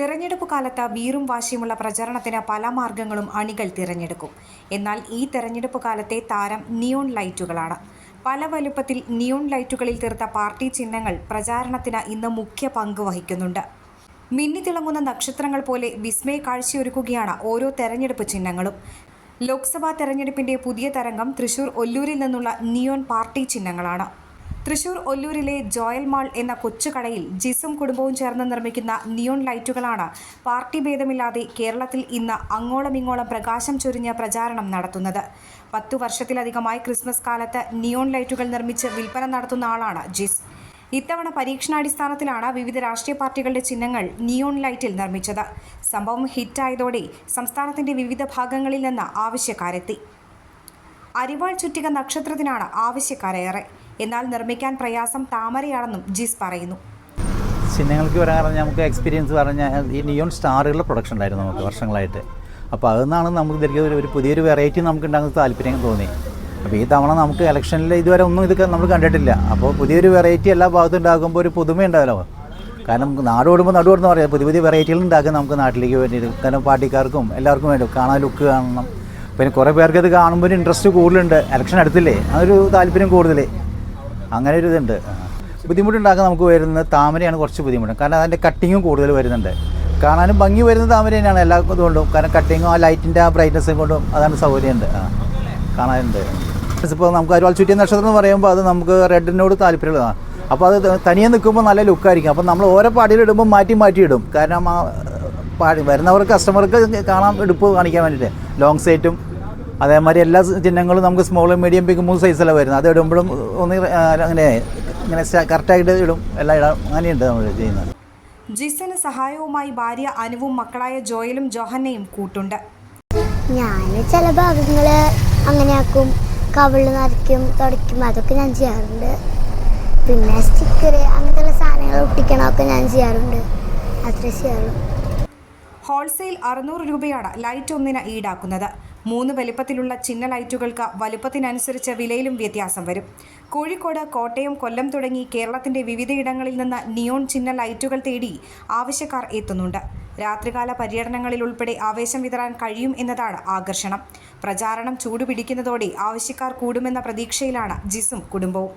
തിരഞ്ഞെടുപ്പ് കാലത്ത് വീറും വാശിയുമുള്ള പ്രചരണത്തിന് പല മാർഗങ്ങളും അണികൾ തിരഞ്ഞെടുക്കും. എന്നാൽ ഈ തെരഞ്ഞെടുപ്പ് കാലത്തെ താരം നിയോൺ ലൈറ്റുകളാണ്. പല വലുപ്പത്തിൽ നിയോൺ ലൈറ്റുകളിൽ തീർത്ത പാർട്ടി ചിഹ്നങ്ങൾ പ്രചാരണത്തിന് ഇന്ന് മുഖ്യ പങ്ക് വഹിക്കുന്നുണ്ട്. മിന്നിത്തിളങ്ങുന്ന നക്ഷത്രങ്ങൾ പോലെ വിസ്മയ കാഴ്ചയൊരുക്കുകയാണ് ഓരോ തെരഞ്ഞെടുപ്പ് ചിഹ്നങ്ങളും. ലോക്സഭാ തെരഞ്ഞെടുപ്പിന്റെ പുതിയ തരംഗം തൃശൂർ ഒല്ലൂരിൽ നിന്നുള്ള നിയോൺ പാർട്ടി ചിഹ്നങ്ങളാണ്. തൃശൂർ ഒല്ലൂരിലെ ജോയൽ മാൾ എന്ന കൊച്ചുകടയിൽ ജിസും കുടുംബവും ചേർന്ന് നിർമ്മിക്കുന്ന നിയോൺ ലൈറ്റുകളാണ് പാർട്ടി ഭേദമില്ലാതെ കേരളത്തിൽ ഇന്ന് അങ്ങോളമിങ്ങോളം പ്രകാശം ചൊരിഞ്ഞ പ്രചാരണം നടത്തുന്നത്. പത്തു വർഷത്തിലധികമായി ക്രിസ്മസ് കാലത്ത് നിയോൺ ലൈറ്റുകൾ നിർമ്മിച്ച് വിൽപ്പന നടത്തുന്ന ആളാണ് ജിസ്. ഇത്തവണ പരീക്ഷണാടിസ്ഥാനത്തിലാണ് വിവിധ രാഷ്ട്രീയ പാർട്ടികളുടെ ചിഹ്നങ്ങൾ നിയോൺ ലൈറ്റിൽ നിർമ്മിച്ചത്. സംഭവം ഹിറ്റായതോടെ സംസ്ഥാനത്തിന്റെ വിവിധ ഭാഗങ്ങളിൽ നിന്ന് ആവശ്യക്കാരെത്തി. അരിവാൾ ചുറ്റിക നക്ഷത്രത്തിനാണ് ആവശ്യക്കാരേറെ. എന്നാൽ നിർമ്മിക്കാൻ പ്രയാസം താമരയാണെന്നും ജിസ് പറയുന്നു. ചിഹ്നങ്ങൾക്ക് വരാൻ പറഞ്ഞാൽ നമുക്ക് എക്സ്പീരിയൻസ് പറഞ്ഞാൽ ഈ നിയോൺ സ്റ്റാറുകളുടെ പ്രൊഡക്ഷൻ ഉണ്ടായിരുന്നു നമുക്ക് വർഷങ്ങളായിട്ട്. അപ്പോൾ അതിൽ നമുക്ക് ധരിക്കുന്ന ഒരു- പുതിയൊരു വെറൈറ്റി നമുക്ക് ഉണ്ടാകുന്ന താല്പര്യം തോന്നി. അപ്പോൾ ഈ തവണ നമുക്ക് ഇലക്ഷനിൽ ഇതുവരെ ഒന്നും ഇത് നമ്മൾ കണ്ടിട്ടില്ല. അപ്പോൾ പുതിയൊരു വെറൈറ്റി എല്ലാ ഭാഗത്തും ഉണ്ടാകുമ്പോൾ ഒരു പുതുമ ഉണ്ടാവല്ലോ. കാരണം നാട് ഓടുമ്പോൾ നടു ഓടുന്ന് പറയാം. പുതിയ പുതിയ വെറൈറ്റികൾ ഉണ്ടാക്കുക നമുക്ക് നാട്ടിലേക്ക് വേണ്ടിയിട്ട് കാരണം പാർട്ടിക്കാർക്കും എല്ലാവർക്കും വേണ്ടി കാണാൻ ലുക്ക് കാണണം. പിന്നെ കുറേ പേർക്ക് ഇത് കാണുമ്പോൾ ഒരു ഇൻട്രസ്റ്റ് കൂടുതലുണ്ട്. ഇലക്ഷൻ അടുത്തില്ലേ? അതൊരു താല്പര്യം കൂടുതൽ അങ്ങനെ ഒരു ഇതുണ്ട്. ബുദ്ധിമുട്ടുണ്ടാക്കാൻ നമുക്ക് വരുന്നത് താമരയാണ് കുറച്ച് ബുദ്ധിമുട്ട്. കാരണം അതിന്റെ കട്ടിങ്ങും കൂടുതൽ വരുന്നുണ്ട്. കാണാനും ഭംഗി വരുന്ന താമര തന്നെയാണ് എല്ലാ ഇതുകൊണ്ടും. കാരണം കട്ടിങ്ങും ആ ലൈറ്റിന്റെ ആ ബ്രൈറ്റ്നസ്സും കൊണ്ടും അതാണ് സൗകര്യമുണ്ട്. ആ കാണാനുണ്ട്. ഇപ്പോൾ നമുക്ക് അരുവാൾ ചുറ്റിയ നക്ഷത്രം എന്ന് പറയുമ്പോൾ അത് നമുക്ക് റെഡിനോട് താല്പര്യമുള്ളതാണ്. അപ്പോൾ അത് തനിയെ നിൽക്കുമ്പോൾ നല്ല ലുക്കായിരിക്കും അപ്പോൾ നമ്മൾ ഓരോ പാടിയിൽ ഇടുമ്പോൾ മാറ്റി മാറ്റി ഇടും. കാരണം ആ പാടി വരുന്നവർക്ക് കസ്റ്റമർക്ക് കാണാൻ എടുപ്പ് കാണിക്കാൻ വേണ്ടിയിട്ട്. ലോങ് സൈറ്റും അതേമാതിരി എല്ലാ ചിഹ്നങ്ങളും നമുക്ക് സ്മോൾ മീഡിയം ബിഗ് മൂന്ന് സൈസിലാണ് വരുന്നത്. അത് ഇടുമ്പോഴും ഒന്ന് അങ്ങനെ ഇങ്ങനെ കറക്റ്റായിട്ട് ഇടും. എല്ലാം ഇടാം. അങ്ങനെയുണ്ട് നമ്മൾ ചെയ്യുന്നത്. ജിസിന് സഹായവുമായി ഭാര്യ അനുവും മക്കളായ ജോയലും ജോഹന്നയും കൂട്ടുണ്ട്. ഞാൻ ചില ഭാഗങ്ങൾ അങ്ങനെ ആക്കും കവിൾ നിറയ്ക്കും തുടയ്ക്കും. അതൊക്കെ ഞാൻ ചെയ്യാറുണ്ട്. പിന്നെ സ്റ്റിക്കർ അങ്ങനത്തെ സാധനങ്ങൾ ഒട്ടിക്കണമൊക്കെ ഞാൻ ചെയ്യാറുണ്ട്. അത്രേ ചെയ്യാറുള്ളൂ. ഹോൾസെയിൽ അറുന്നൂറ് രൂപയാണ് ലൈറ്റ് ഒന്നിന് ഈടാക്കുന്നത്. മൂന്ന് വലിപ്പത്തിലുള്ള ചിഹ്ന ലൈറ്റുകൾക്ക് വലുപ്പത്തിനനുസരിച്ച് വിലയിലും വ്യത്യാസം വരും. കോഴിക്കോട് കോട്ടയം കൊല്ലം തുടങ്ങി കേരളത്തിന്റെ വിവിധയിടങ്ങളിൽ നിന്ന് നിയോൺ ചിഹ്ന ലൈറ്റുകൾ തേടി ആവശ്യക്കാർ എത്തുന്നുണ്ട്. രാത്രികാല പര്യടനങ്ങളിൽ ഉൾപ്പെടെ ആവേശം വിതരാൻ കഴിയും എന്നതാണ് ആകർഷണം. പ്രചാരണം ചൂടുപിടിക്കുന്നതോടെ ആവശ്യക്കാർ കൂടുമെന്ന പ്രതീക്ഷയിലാണ് ജിസും കുടുംബവും.